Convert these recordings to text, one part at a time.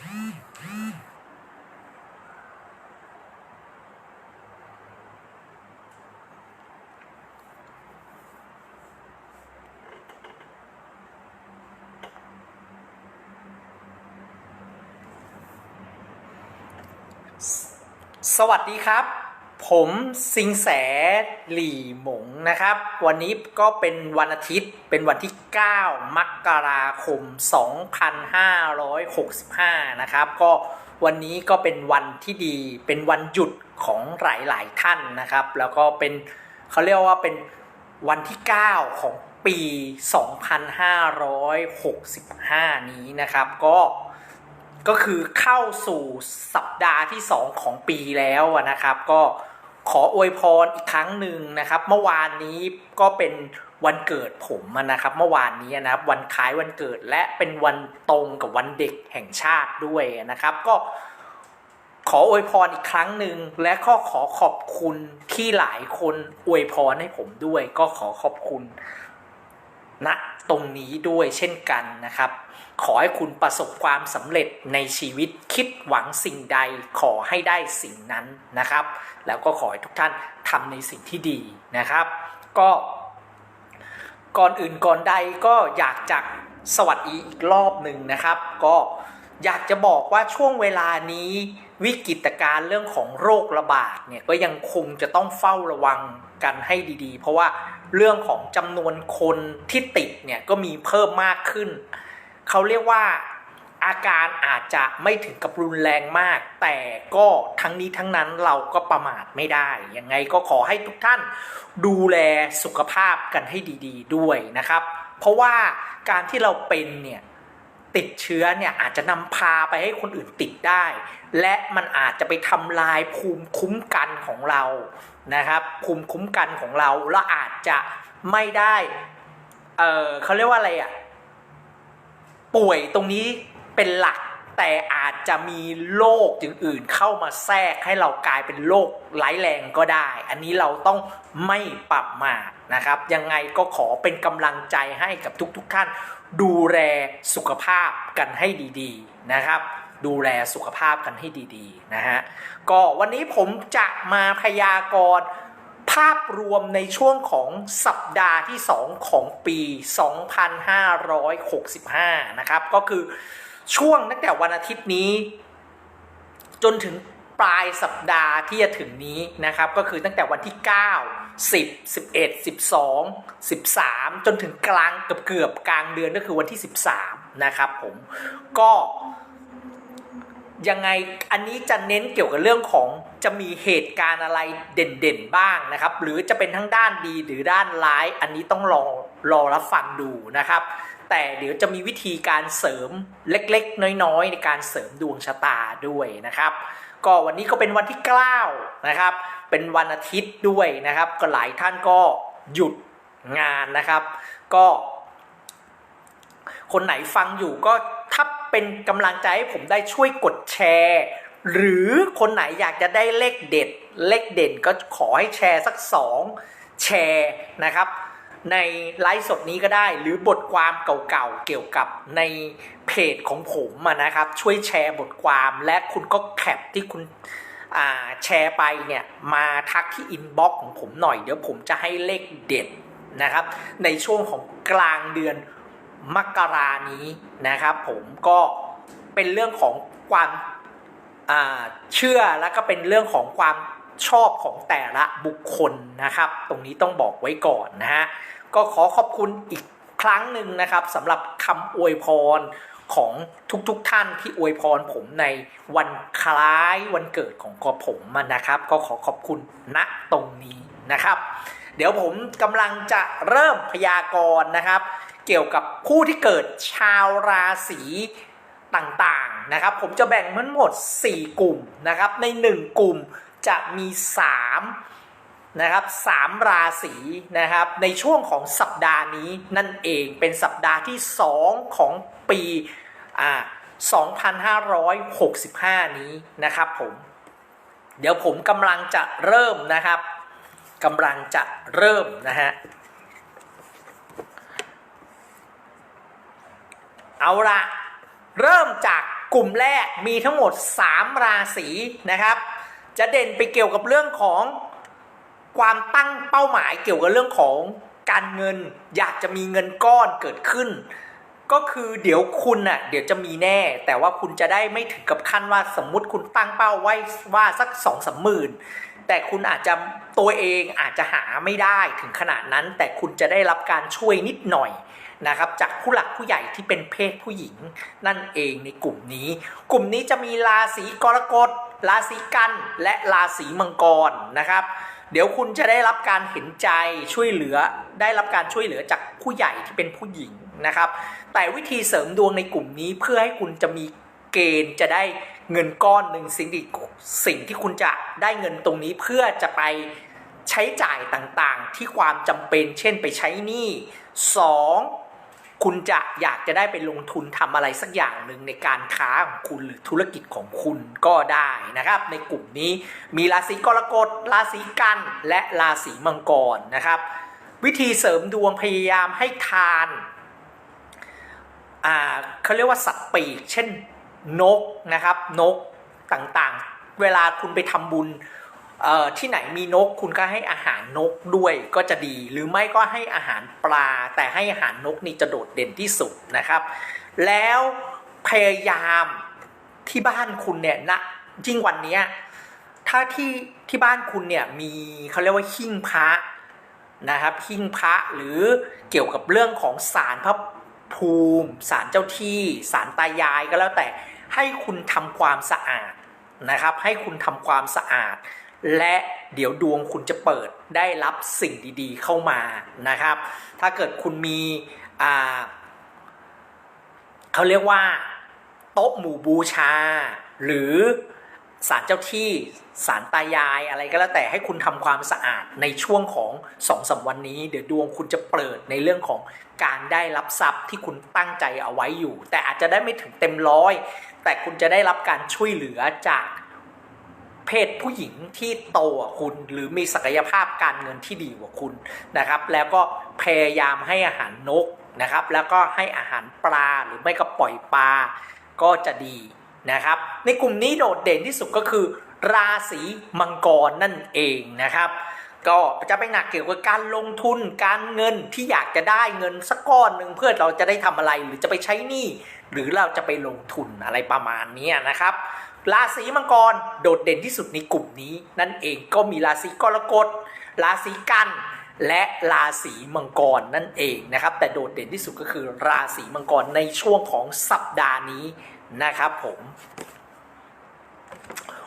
สวัสดีครับ ผมสิงแสหลี่หมง นะครับ วันนี้ก็เป็นวันอาทิตย์เป็นวันที่ 9 มกราคม 2565 นะครับ ก็วันนี้ก็เป็นวันที่ดีเป็นวันหยุดของหลาย ๆ ท่านนะครับ แล้วก็เป็นเขาเรียกว่าเป็นวันที่ 9 ของปี 2565 นี้นะครับ ก็ก็คือเข้าสู่สัปดาห์ที่ 2 ของปีแล้วนะครับ ก็ ขออวยพรอีกครั้งหนึ่งนะครับ เมื่อวานนี้ก็เป็นวันเกิดผมนะครับ เมื่อวานนี้นะครับ วันคล้ายวันเกิดและเป็นวันตรงกับวันเด็กแห่งชาติด้วยนะครับ ก็ขออวยพรอีกครั้งหนึ่งและก็ขอขอบคุณที่หลายคนอวยพรให้ผมด้วย ก็ขอขอบคุณ ณตรงนี้ด้วยเช่นกันนะครับ ขอให้คุณประสบความสำเร็จในชีวิตคิดหวังสิ่งใดขอให้ได้สิ่งนั้นนะครับ แล้วก็ขอให้ทุกท่านทำในสิ่งที่ดีนะครับ ก็ก่อนอื่นก่อนใดก็อยากจะสวัสดีอีกรอบหนึ่งนะครับ ก็อยากจะบอกว่าช่วงเวลานี้ วิกฤตการณ์เรื่องของโรคระบาดเนี่ยก็ยังคงจะต้องเฝ้าระวังกันให้ดีๆ เพราะว่าเรื่องของจำนวนคนที่ติดเนี่ยก็มีเพิ่มมากขึ้น เขาเรียกว่าอาการอาจจะไม่ถึงกับรุนแรงมาก แต่ก็ทั้งนี้ทั้งนั้นเราก็ประมาทไม่ได้ ยังไงก็ขอให้ทุกท่านดูแลสุขภาพกันให้ดี ๆ ด้วยนะครับ เพราะว่าการที่เราเป็นเนี่ยติดเชื้อเนี่ยอาจจะนำพาไปให้คนอื่นติดได้ และมันอาจจะไปทำลายภูมิคุ้มกันของเรานะครับ ภูมิคุ้มกันของเราแล้วอาจจะไม่ได้ เออเขาเรียกว่าอะไรอะป่วยตรงนี้เป็นหลักแต่อาจจะมีโรคอื่นๆเข้ามาแทรกให้เรากลายเป็นโรคร้ายแรงก็ได้ อันนี้เราต้องไม่ปรับมานะครับ ยังไงก็ขอเป็นกำลังใจให้กับทุกๆท่าน ดูแลสุขภาพกันให้ดีๆนะครับ ดูแลสุขภาพกันให้ดีๆนะฮะก็วันนี้ผมจะมาพยากรณ์ภาพรวมในช่วงของสัปดาห์ที่ 2 ของปี 2565 นะครับ ก็คือช่วงตั้งแต่วันอาทิตย์นี้ จนถึงปลายสัปดาห์ที่จะถึงนี้นะครับ ก็คือตั้งแต่วันที่ 9 10 11 12 13 จนถึงกลางเกือบเกือบกลางเดือนก็คือวันที่ 13 นะครับผมก็ ยังไงอันนี้จะเน้นเกี่ยวกับเรื่องของจะมีเหตุการณ์อะไรเด่นๆบ้างนะครับ หรือจะเป็นทั้งด้านดีหรือด้านร้าย อันนี้ต้องรอรอรับฟังดูนะครับ แต่เดี๋ยวจะมีวิธีการเสริมเล็กๆ น้อยๆ ในการเสริมดวงชะตาด้วยนะครับ ก็วันนี้ก็เป็นวันที่ 9 นะครับ เป็นวันอาทิตย์ด้วยนะครับ ก็หลายท่านก็หยุดงานนะครับ ก็ คนไหนฟังอยู่ก็ เป็นกำลังใจให้ผมได้ช่วยกดแชร์ หรือคนไหนอยากจะได้เลขเด็ด เลขเด่นก็ขอให้แชร์สักสองแชร์นะครับ ในไลฟ์สดนี้ก็ได้ หรือบทความเก่าๆเกี่ยวกับในเพจของผมนะครับ ช่วยแชร์บทความและคุณก็แคปที่คุณแชร์ไปเนี่ยมาทักที่อินบ็อกซ์ของผมหน่อย เดี๋ยวผมจะให้เลขเด็ดนะครับ ในช่วงของกลางเดือน มกรานี้นะครับ ผมก็เป็นเรื่องของความเชื่อแล้วก็เป็นเรื่องของความชอบของแต่ละบุคคลนะครับ ตรงนี้ต้องบอกไว้ก่อนนะฮะก็ขอขอบคุณอีกครั้งหนึ่งนะครับสำหรับคำอวยพรของทุกๆทท่านที่อวยพรผมในวันคล้ายวันเกิดของกผมนะครับ ก็ขอขอบคุณณตรงนี้นะครับ เดี๋ยวผมกำลังจะเริ่มพยากรณ์นะครับ เกี่ยวกับผู้ที่เกิดชาวราศีต่างๆนะครับ ผมจะแบ่งทั้งหมด 4 กลุ่มนะครับ ใน 1 กลุ่มจะมี3นะครับ3ราศีนะครับ ในช่วงของสัปดาห์นี้นั่นเองเป็นสัปดาห์ที่ 2 ของปีอ่า2565 นี้นะครับผมเดี๋ยวผมกำลังจะเริ่มนะครับกำลังจะเริ่มนะฮะ เอาละเริ่มจากกลุ่มแรกมีทั้งหมด 3 ราศีนะครับ จะเด่นไปเกี่ยวกับเรื่องของความตั้งเป้าหมายเกี่ยวกับเรื่องของการเงิน อยากจะมีเงินก้อนเกิดขึ้น ก็คือเดี๋ยวคุณน่ะเดี๋ยวจะมีแน่ แต่ว่าคุณจะได้ไม่ถึงกับขั้นว่าสมมุติคุณตั้งเป้าไว้ว่าสักสองสามหมื่นแต่คุณอาจจะตัวเองอาจจะหาไม่ได้ถึงขนาดนั้น แต่คุณจะได้รับการช่วยนิดหน่อย นะครับจากผู้หลักผู้ใหญ่ที่เป็นเพศผู้หญิง นั่นเองในกลุ่มนี้ กลุ่มนี้จะมีราศีกรกฎราศีกันและราศีมังกรนะครับ เดี๋ยวคุณจะได้รับการเห็นใจช่วยเหลือ ได้รับการช่วยเหลือจากผู้ใหญ่ที่เป็นผู้หญิงนะครับ แต่วิธีเสริมดวงในกลุ่มนี้เพื่อให้คุณจะมีเกณฑ์จะได้เงินก้อนหนึ่งสิ่งที่สิ่งที่คุณจะได้เงินตรงนี้เพื่อจะไปใช้จ่ายต่างๆ ที่ความจำเป็น เช่นไปใช้หนี้สอง คุณจะอยากจะได้ไปลงทุนทำอะไรสักอย่างหนึ่งในการค้าของคุณหรือธุรกิจของคุณก็ได้นะครับ ในกลุ่มนี้มีราศีกรกฎราศีกันและราศีมังกรนะครับ วิธีเสริมดวงพยายามให้ทานาเขาเรียกว่าสัตว์ปีก เช่นนกนะครับนกต่างๆ เวลาคุณไปทำบุญ ที่ไหนมีนกคุณก็ให้อาหารนกด้วยก็จะดี หรือไม่ก็ให้อาหารปลา แต่ให้อาหารนกนี่จะโดดเด่นที่สุดนะครับ แล้วพยายามที่บ้านคุณเนี่ยนะยิ่งวันนี้ถ้าที่ที่บ้านคุณเนี่ยมีเขาเรียกว่าหิ้งพระนะครับหิ้งพระหรือเกี่ยวกับเรื่องของสารพระภูมิสารเจ้าที่สารตายายก็แล้วแต่ให้คุณทำความสะอาดนะครับ ให้คุณทำความสะอาด และเดี๋ยวดวงคุณจะเปิดได้รับสิ่งดีๆเข้ามานะครับ ถ้าเกิดคุณมีเขาเรียกว่า โต๊ะหมู่บูชา หรือศาลเจ้าที่ศาลตายายอะไรก็แล้วแต่ให้คุณทำความสะอาดในช่วงของสองสามวันนี้ เดี๋ยวดวงคุณจะเปิดในเรื่องของการได้รับทรัพย์ที่คุณตั้งใจเอาไว้อยู่ แต่อาจจะได้ไม่ถึงเต็มร้อย แต่คุณจะได้รับการช่วยเหลือจาก เพศผู้หญิงที่โตกว่าคุณ หรือมีศักยภาพการเงินที่ดีกว่าคุณนะครับ แล้วก็พยายามให้อาหารนกนะครับ แล้วก็ให้อาหารปลาหรือไม่ก็ปล่อยปลาก็จะดีนะครับ ในกลุ่มนี้โดดเด่นที่สุดก็คือ ราศีมังกรนั่นเองนะครับก็จะไปหนักเกี่ยวกับการลงทุนการเงินที่อยากจะได้เงินสักก้อนหนึ่งเพื่อเราจะได้ทำอะไรหรือจะไปใช้หนี้หรือเราจะไปลงทุนอะไรประมาณนี้นะครับ ราศีมังกรโดดเด่นที่สุดในกลุ่มนี้ นั่นเองก็มีราศีกรกฎราศีกันและราศีมังกรนั่นเองนะครับ แต่โดดเด่นที่สุดก็คือราศีมังกรในช่วงของสัปดาห์นี้นะครับผม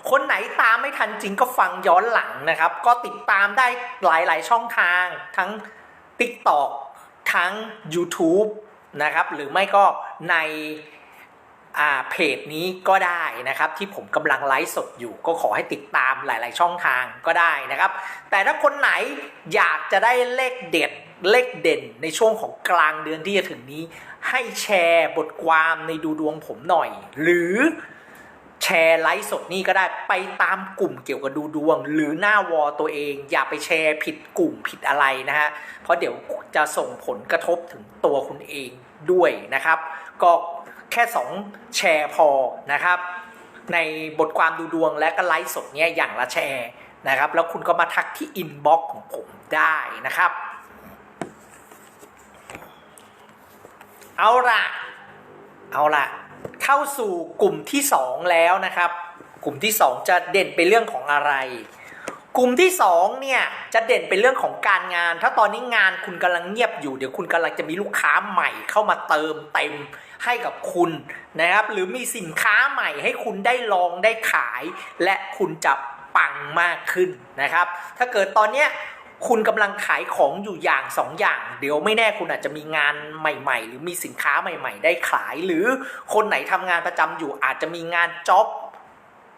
คนไหนตามไม่ทันจริงก็ฟังย้อนหลังนะครับ ก็ติดตามได้หลาย ๆ ช่องทางทั้ง TikTok ทั้ง YouTube นะครับ หรือไม่ก็ใน เพจนี้ก็ได้นะครับ ที่ผมกำลังไลฟ์สดอยู่ก็ขอให้ติดตามหลาย ๆ ช่องทางก็ได้นะครับ แต่ถ้าคนไหนอยากจะได้เลขเด็ดเลขเด่นในช่วงของกลางเดือนที่จะถึงนี้ ให้แชร์บทความในดูดวงผมหน่อย หรือแชร์ไลฟ์สดนี่ก็ได้ไปตามกลุ่มเกี่ยวกับดูดวง หรือหน้าวอตัวเอง อย่าไปแชร์ผิดกลุ่มผิดอะไรนะฮะเพราะเดี๋ยวจะส่งผลกระทบถึงตัวคุณเองด้วยนะครับ ก็ แค่ 2 แชร์พอนะครับ ในบทความดูดวงและก็ไลฟ์สดเนี้ยอย่างละแชร์นะครับ แล้วคุณก็มาทักที่อินบ็อกซ์ของผมได้นะครับ เอาละเอาละเข้าสู่กลุ่มที่ 2 แล้วนะครับ กลุ่มที่ 2 จะเด่นไปเรื่องของอะไร กลุ่มที่2เนี่ยจะเด่นเป็นเรื่องของการงาน ถ้าตอนนี้งานคุณกำลังเงียบอยู่เดี๋ยวคุณกำลังจะมีลูกค้าใหม่เข้ามาเติมเต็ม ให้กับคุณนะครับ หรือมีสินค้าใหม่ให้คุณได้ลองได้ขาย และคุณจะปังมากขึ้นนะครับ ถ้าเกิดตอนเนี้ยคุณกำลังขายของอยู่อย่างสองอย่าง เดี๋ยวไม่แน่คุณอาจจะมีงานใหม่ๆ หรือมีสินค้าใหม่ ๆ ได้ขาย หรือคนไหนทำงานประจำอยู่อาจจะมีงานจ็อบ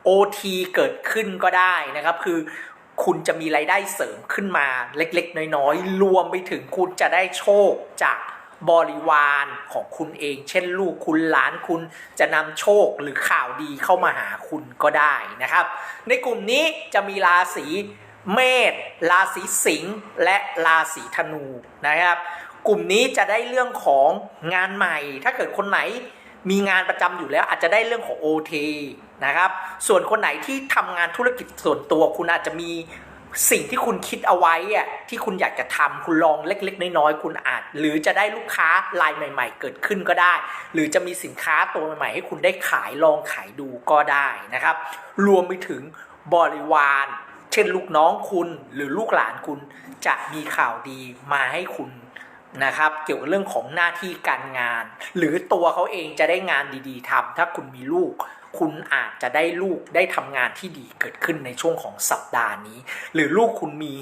OT เกิดขึ้นก็ได้นะครับ คือคุณจะมีรายได้เสริมขึ้นมาเล็กๆ น้อยๆ รวมไปถึงคุณจะได้โชคจาก บริวารของคุณเอง เช่นลูกคุณหลานคุณจะนำโชคหรือข่าวดีเข้ามาหาคุณก็ได้นะครับ ในกลุ่มนี้จะมีราศีเมษราศีสิงห์และราศีธนูนะครับ กลุ่มนี้จะได้เรื่องของงานใหม่ ถ้าเกิดคนไหนมีงานประจำอยู่แล้วอาจจะได้เรื่องของ OT นะครับ ส่วนคนไหนที่ทำงานธุรกิจส่วนตัวคุณอาจจะมี สิ่งที่คุณคิดเอาไว้อะที่คุณอยากจะทำคุณลองเล็ก ๆ น้อยๆคุณอาจ หรือจะได้ลูกค้ารายใหม่ ๆ เกิดขึ้นก็ได้ หรือจะมีสินค้าตัวใหม่ ๆ ให้คุณได้ขายลองขายดูก็ได้นะครับ รวมไปถึงบริวารเช่นลูกน้องคุณหรือลูกหลานคุณจะมีข่าวดีมาให้คุณนะครับ เกี่ยวกับเรื่องของหน้าที่การงาน หรือตัวเขาเองจะได้งานดี ๆทำถ้าคุณมีลูก คุณอาจจะได้ลูกได้ทำงานที่ดีเกิดขึ้นในช่วงของสัปดาห์นี้ หรือลูกคุณมี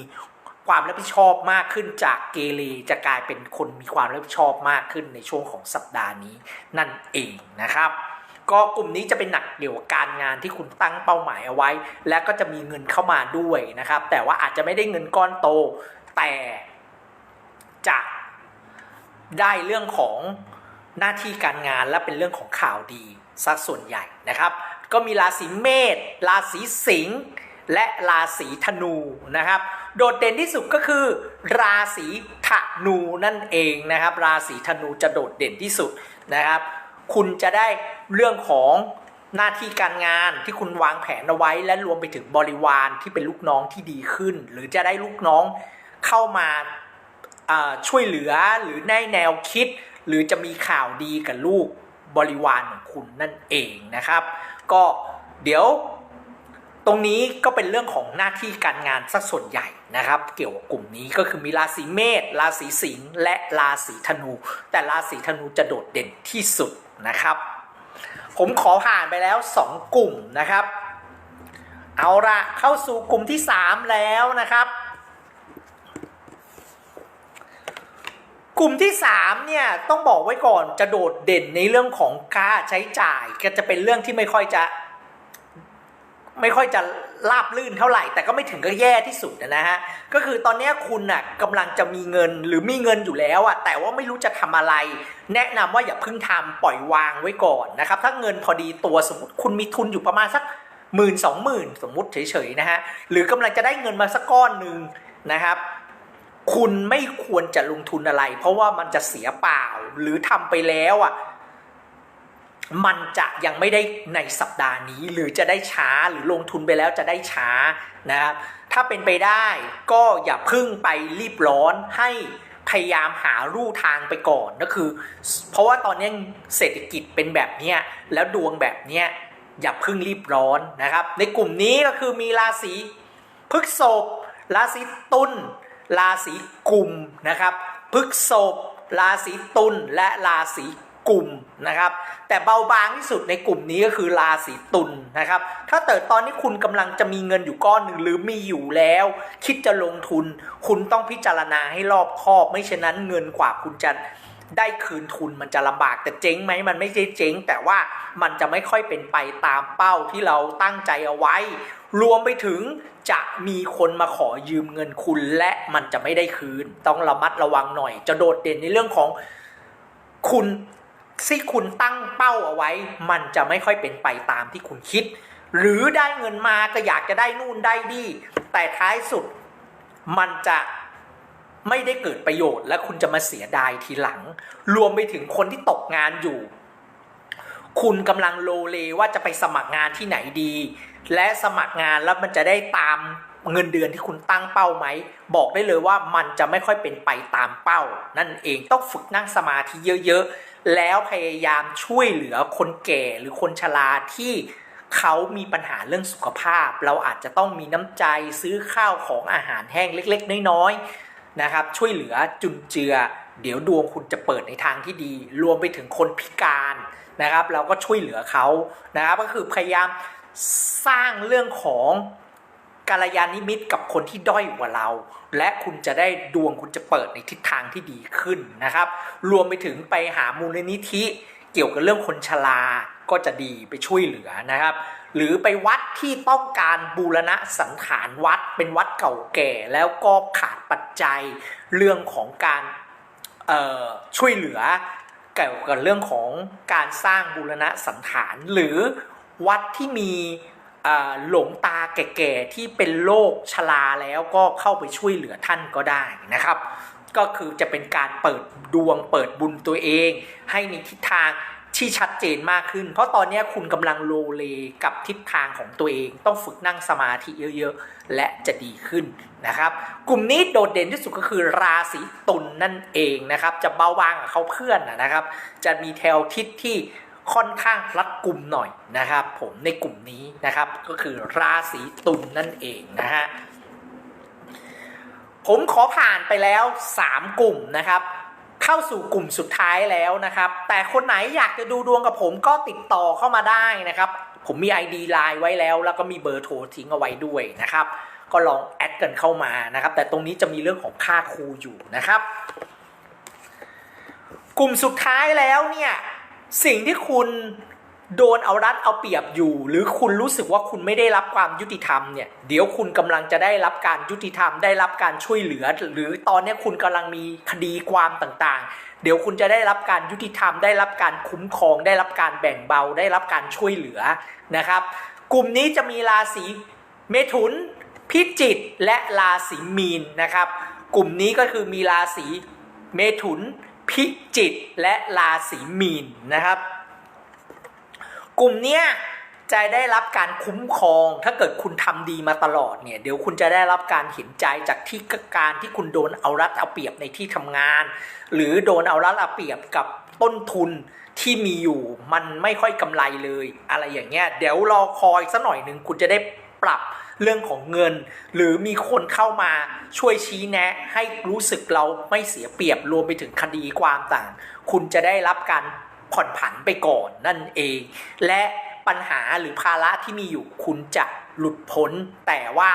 ความรับผิดชอบมากขึ้นจากเกเรจะกลายเป็นคนมีความรับผิดชอบมากขึ้นในช่วงของสัปดาห์นี้นั่นเองนะครับ ก็กลุ่มนี้จะเป็นหนักเกี่ยวกับการงานที่คุณตั้งเป้าหมายเอาไว้ และก็จะมีเงินเข้ามาด้วยนะครับ แต่ว่าอาจจะไม่ได้เงินก้อนโต แต่จะได้เรื่องของหน้าที่การงานและเป็นเรื่องของข่าวดี สักส่วนใหญ่นะครับ ก็มีราศีเมษราศีสิงห์และราศีธนูนะครับ โดดเด่นที่สุดก็คือ ราศีธนูนั่นเองนะครับ ราศีธนูจะโดดเด่นที่สุดนะครับ คุณจะได้เรื่องของหน้าที่การงานที่คุณวางแผนเอาไว้ และรวมไปถึงบริวารที่เป็นลูกน้องที่ดีขึ้น หรือจะได้ลูกน้องเข้ามาช่วยเหลือหรือได้แนวคิด หรือจะมีข่าวดีกับลูก บริวารของคุณนั่นเองนะครับ ก็เดี๋ยวตรงนี้ก็เป็นเรื่องของหน้าที่การงานสักส่วนใหญ่นะครับ เกี่ยวกับกลุ่มนี้ก็คือมีราศีเมษราศีสิงห์และราศีธนู แต่ราศีธนูจะโดดเด่นที่สุดนะครับ ผมขอผ่านไปแล้ว 2 กลุ่มนะครับ เอาละเข้าสู่กลุ่มที่ 3 แล้วนะครับ กลุ่มที่3เนี่ยต้องบอกไว้ก่อนจะโดดเด่นในเรื่องของค่าใช้จ่าย ก็จะเป็นเรื่องที่ไม่ค่อยจะ ไม่ค่อยจะราบลื่นเท่าไหร่ แต่ก็ไม่ถึงก็แย่ที่สุดนะฮะก็คือตอนนี้คุณน่ะกำลังจะมีเงินหรือมีเงินอยู่แล้วอะแต่ว่าไม่รู้จะทำอะไร แนะนำว่าอย่าเพิ่งทำปล่อยวางไว้ก่อนนะครับ ถ้าเงินพอดีตัวสมมติคุณมีทุนอยู่ประมาณสักหมื่นสองหมื่นสมมติเฉยๆนะฮะหรือกำลังจะได้เงินมาสักก้อนหนึ่งนะครับ คุณไม่ควรจะลงทุนอะไร เพราะว่ามันจะเสียเปล่า หรือทำไปแล้วอะมันจะยังไม่ได้ในสัปดาห์นี้ หรือจะได้ช้าหรือลงทุนไปแล้วจะได้ช้านะครับถ้าเป็นไปได้ก็อย่าพึ่งไปรีบร้อนให้พยายามหาลู่ทางไปก่อนก็คือ เพราะว่าตอนนี้เศรษฐกิจเป็นแบบเนี้ยแล้วดวงแบบเนี้ยอย่าพึ่งรีบร้อนนะครับ ในกลุ่มนี้ก็คือมีราศีพฤษภราศีตุล ราศีกุมนะครับพฤษภราศีตุลและราศีกุมนะครับ แต่เบาบางที่สุดในกลุ่มนี้ก็คือราศีตุลนะครับ ถ้าเติดตอนนี้คุณกำลังจะมีเงินอยู่ก้อนหนึ่งหรือมีอยู่แล้ว คิดจะลงทุน คุณต้องพิจารณาให้รอบคอบ ไม่เช่นนั้นเงินกว่าคุณจะได้คืนทุนมันจะลำบากแต่เจ๊งไหมมันไม่ใช่เจ๊ง แต่ว่ามันจะไม่ค่อยเป็นไปตามเป้าที่เราตั้งใจเอาไว้ รวมไปถึงจะมีคนมาขอยืมเงินคุณและมันจะไม่ได้คืน ต้องระมัดระวังหน่อย จะโดดเด่นในเรื่องของคุณที่คุณตั้งเป้าเอาไว้ มันจะไม่ค่อยเป็นไปตามที่คุณคิด หรือได้เงินมาก็อยากจะได้นู่นได้ดี แต่ท้ายสุดมันจะไม่ได้เกิดประโยชน์ และคุณจะมาเสียดายทีหลัง รวมไปถึงคนที่ตกงานอยู่ คุณกำลังโลเลว่าจะไปสมัครงานที่ไหนดี และสมัครงานแล้วมันจะได้ตามเงินเดือนที่คุณตั้งเป้าไหม บอกได้เลยว่ามันจะไม่ค่อยเป็นไปตามเป้า นั่นเองต้องฝึกนั่งสมาธิเยอะๆ แล้วพยายามช่วยเหลือคนแก่หรือคนชราที่เขามีปัญหาเรื่องสุขภาพ เราอาจจะต้องมีน้ำใจซื้อข้าวของอาหารแห้งเล็ก ๆ น้อยๆนะครับ ช่วยเหลือจุนเจือ เดี๋ยวดวงคุณจะเปิดในทางที่ดี รวมไปถึงคนพิการนะครับ เราก็ช่วยเหลือเขานะครับ ก็คือพยายาม สร้างเรื่องของกาลยานิมิตกับคนที่ด้อยกว่าเรา และคุณจะได้ดวงคุณจะเปิดในทิศทางที่ดีขึ้นนะครับ รวมไปถึงไปหามูลนิธิเกี่ยวกับเรื่องคนชราก็จะดีไปช่วยเหลือนะครับ หรือไปวัดที่ต้องการบูรณะสังขารวัดเป็นวัดเก่าแก่แล้วก็ขาดปัจจัยเรื่องของการเอ่อช่วยเหลือเกี่ยวกับเรื่องของการสร้างบูรณะสังขารหรือ วัดที่มีหลงตาแก่ๆที่เป็นโรคชราแล้วก็เข้าไปช่วยเหลือท่านก็ได้นะครับ ก็คือจะเป็นการเปิดดวงเปิดบุญตัวเอง ให้ในทิศทางที่ชัดเจนมากขึ้น เพราะตอนนี้คุณกำลังโลเลกับทิศทางของตัวเอง ต้องฝึกนั่งสมาธิเยอะๆ และจะดีขึ้นนะครับ กลุ่มนี้โดดเด่นที่สุดก็คือราศีตุลนนั่นเองนะครับ จะเบาบางกับเขาเพื่อนนะครับ จะมีแถวทิศที่ ค่อนข้างรัดกลุ่มหน่อยนะครับผมในกลุ่มนี้นะครับก็คือราศีตุลนนั่นเองนะฮะผมขอผ่านไปแล้ว 3 กลุ่มนะครับ เข้าสู่กลุ่มสุดท้ายแล้วนะครับ แต่คนไหนอยากจะดูดวงกับผมก็ติดต่อเข้ามาได้นะครับ ผมมี ID ไลน์ไว้แล้ว แล้วก็มีเบอร์โทรทิ้งเอาไว้ด้วยนะครับ ก็ลองแอดกันเข้ามานะครับ แต่ตรงนี้จะมีเรื่องของค่าครูอยู่นะครับ กลุ่มสุดท้ายแล้วเนี่ย สิ่งที่คุณโดนเอารัดเอาเปรียบอยู่ หรือคุณรู้สึกว่าคุณไม่ได้รับความยุติธรรมเนี่ยเดี๋ยวคุณกำลังจะได้รับการยุติธรรม ได้รับการช่วยเหลือ หรือตอนนี้คุณกำลังมีคดีความต่างๆ เดี๋ยวคุณจะได้รับการยุติธรรม ได้รับการคุ้มครอง ได้รับการแบ่งเบา ได้รับการช่วยเหลือนะครับ กลุ่มนี้จะมีราศีเมถุน พิจิกและราศีมีนนะครับ กลุ่มนี้ก็คือมีราศีเมถุน พิจิกและราศีมีนนะครับ กลุ่มเนี้ยจะได้รับการคุ้มครอง ถ้าเกิดคุณทำดีมาตลอดเนี่ย เดี๋ยวคุณจะได้รับการเห็นใจจากที่การที่คุณโดนเอารัดเอาเปรียบในที่ทำงาน หรือโดนเอารัดเอาเปรียบกับต้นทุนที่มีอยู่ มันไม่ค่อยกำไรเลย อะไรอย่างเงี้ย เดี๋ยวรอคอยสักหน่อยหนึ่งคุณจะได้ ปรับเรื่องของเงิน หรือมีคนเข้ามาช่วยชี้แนะ ให้รู้สึกเราไม่เสียเปรียบรวมไปถึงคดีความต่าง คุณจะได้รับการผ่อนผันไปก่อนนั่นเอง และปัญหาหรือภาระที่มีอยู่คุณจะหลุดพ้นแต่ว่า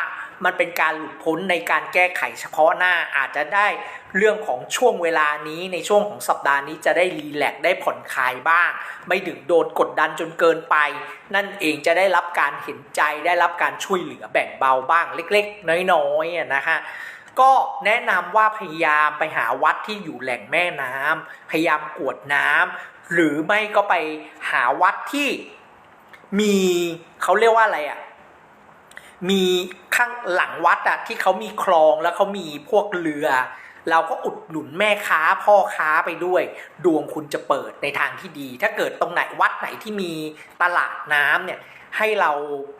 มันเป็นการหลุดพ้นในการแก้ไขเฉพาะหน้าอาจจะได้เรื่องของช่วงเวลานี้ในช่วงของสัปดาห์นี้จะได้รีแลกซ์ได้ผ่อนคลายบ้าง ไม่ดึงโดนกดดันจนเกินไป นั่นเองจะได้รับการเห็นใจได้รับการช่วยเหลือแบ่งเบาบ้างเล็ก ๆ น้อยๆนะฮะก็แนะนำว่าพยายามไปหาวัดที่อยู่แหล่งแม่น้ำพยายามกวดน้ำหรือไม่ก็ไปหาวัดที่มีเขาเรียกว่าอะไรอะ่ะ มีข้างหลังวัดอะที่เขามีคลองแล้วเขามีพวกเรือ เราก็อุดหนุนแม่ค้าพ่อค้าไปด้วย ดวงคุณจะเปิดในทางที่ดี ถ้าเกิดตรงไหนวัดไหนที่มีตลาดน้ำเนี่ยให้เรา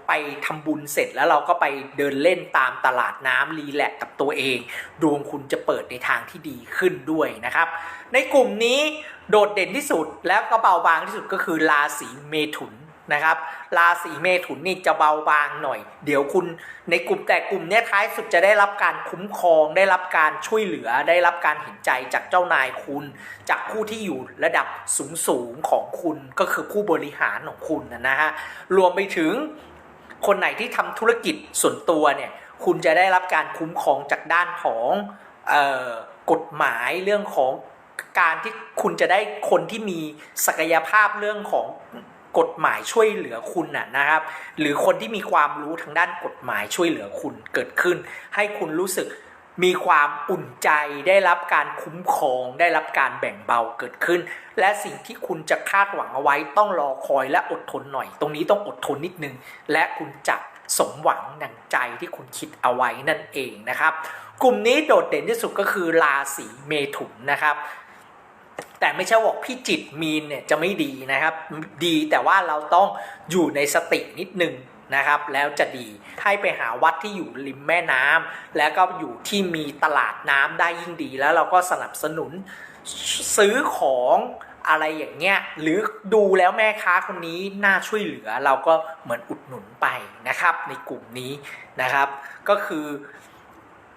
ไปทำบุญเสร็จแล้วเราก็ไปเดินเล่นตามตลาดน้ำรีแลกกับตัวเอง ดวงคุณจะเปิดในทางที่ดีขึ้นด้วยนะครับ ในกลุ่มนี้โดดเด่นที่สุดแล้วก็เบาบางที่สุดก็คือราศีเมถุน นะครับ ราศีเมถุนนี่จะเบาบางหน่อย เดี๋ยวคุณในกลุ่มแต่กลุ่มเนี้ยท้ายสุดจะได้รับการคุ้มครอง ได้รับการช่วยเหลือ ได้รับการเห็นใจจากเจ้านายคุณ จากผู้ที่อยู่ระดับสูงสูงของคุณก็คือผู้บริหารของคุณนะฮะรวมไปถึงคนไหนที่ทำธุรกิจส่วนตัวเนี่ยคุณจะได้รับการคุ้มครองจากด้านของออกฎหมายเรื่องของการที่คุณจะได้คนที่มีศักยภาพเรื่องของ กฎหมายช่วยเหลือคุณน่ะนะครับ หรือคนที่มีความรู้ทางด้านกฎหมายช่วยเหลือคุณเกิดขึ้น ให้คุณรู้สึกมีความอุ่นใจได้รับการคุ้มครองได้รับการแบ่งเบาเกิดขึ้น และสิ่งที่คุณจะคาดหวังเอาไว้ต้องรอคอยและอดทนหน่อย ตรงนี้ต้องอดทนนิดนึง และคุณจะสมหวังดังใจที่คุณคิดเอาไว้นั่นเองนะครับ กลุ่มนี้โดดเด่นที่สุดก็คือราศีเมถุนนะครับ แต่ไม่ใช่บอกพี่จิตมีนเนี่ยจะไม่ดีนะครับ ดีแต่ว่าเราต้องอยู่ในสตินิดนึงนะครับแล้วจะดีให้ไปหาวัดที่อยู่ริมแม่น้ำแล้วก็อยู่ที่มีตลาดน้ำได้ยิ่งดี แล้วเราก็สนับสนุนซื้อของอะไรอย่างเงี้ยหรือดูแล้วแม่ค้าคนนี้น่าช่วยเหลือเราก็เหมือนอุดหนุนไปนะครับ ในกลุ่มนี้นะครับ ก็คือ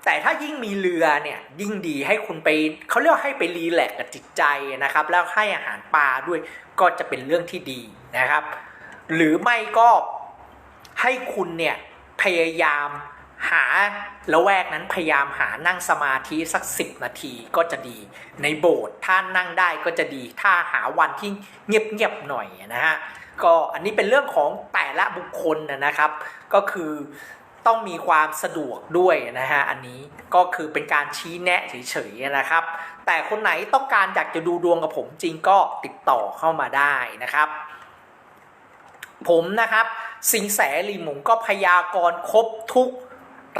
แต่ถ้ายิ่งมีเรือเนี่ยยิ่งดีให้คุณไปเขาเรียกให้ไปรีแลกกับจิตใจนะครับ แล้วให้อาหารปลาด้วยก็จะเป็นเรื่องที่ดีนะครับ หรือไม่ก็ให้คุณเนี่ยพยายามหาละแวกนั้นพยายามหานั่งสมาธิสักสิบนาทีก็จะดี ในโบสถ์ถ้านั่งได้ก็จะดี ถ้าหาวันที่เงียบๆหน่อยนะฮะก็อันนี้เป็นเรื่องของแต่ละบุคคลนะครับ ก็คือ ต้องมีความสะดวกด้วยนะฮะอันนี้ก็คือเป็นการชี้แนะเฉยๆนะครับ แต่คนไหนต้องการอยากจะดูดวงกับผมจริงก็ติดต่อเข้ามาได้นะครับ ผมนะครับ สิงแสลีหมงก็พยากรณ์ครบทุก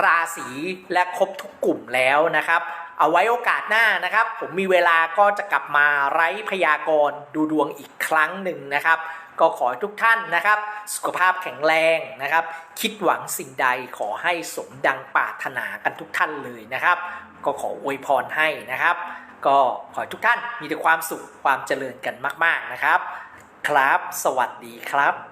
ราศีและครบทุกกลุ่มแล้วนะครับ เอาไว้โอกาสหน้านะครับ ผมมีเวลาก็จะกลับมาไร้พยากรณ์ดูดวงอีกครั้งหนึ่งนะครับ ก็ขอให้ทุกท่านนะครับ สุขภาพแข็งแรงนะครับ คิดหวังสิ่งใดขอให้สมดังปรารถนากันทุกท่านเลยนะครับ ก็ขออวยพรให้นะครับ ก็ขอให้ทุกท่านมีแต่ความสุขความเจริญกันมาก ๆนะครับ ครับ สวัสดีครับ